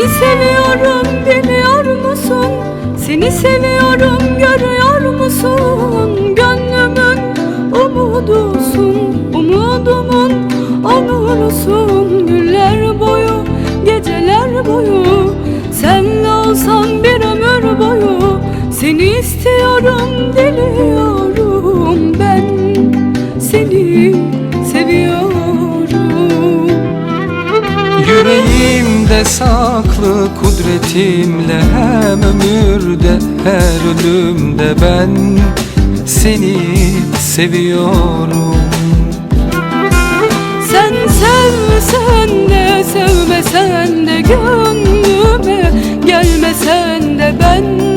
Seni seviyorum biliyor musun? Seni seviyorum görüyor musun? Gönlümün umudusun Umudumun onurusun Güller boyu geceler boyu Senle olsam bir ömür boyu Seni istiyorum diliyorum Yüreğimde saklı kudretimle hem ömürde her ölümde ben seni seviyorum. Sen sevsen de sevmesen de gönlüme gelmesen de ben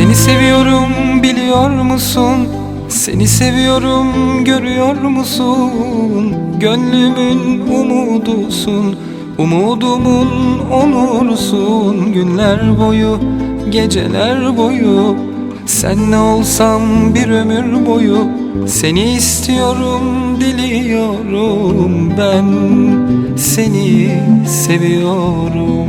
Seni seviyorum biliyor musun? Seni seviyorum görüyor musun? Gönlümün umudusun Umudumun onursun Günler boyu geceler boyu Senle olsam bir ömür boyu Seni istiyorum diliyorum Ben seni seviyorum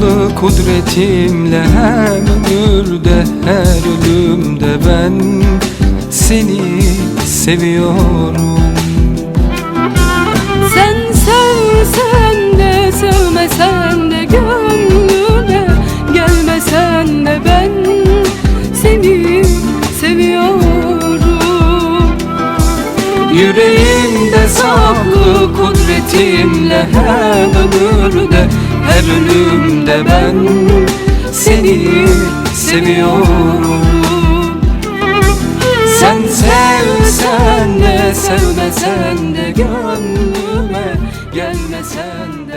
saklı kudretimle hem ömürde her ölümde ben seni seviyorum. Sen sevsen de sevmesen de gönlüme gelmesen de ben seni seviyorum. Yüreğimde saklı kudretimle hem ömürde her ölümde ben seni seviyorum. Sen sevsen de sevmesen de gönlüme gelmesen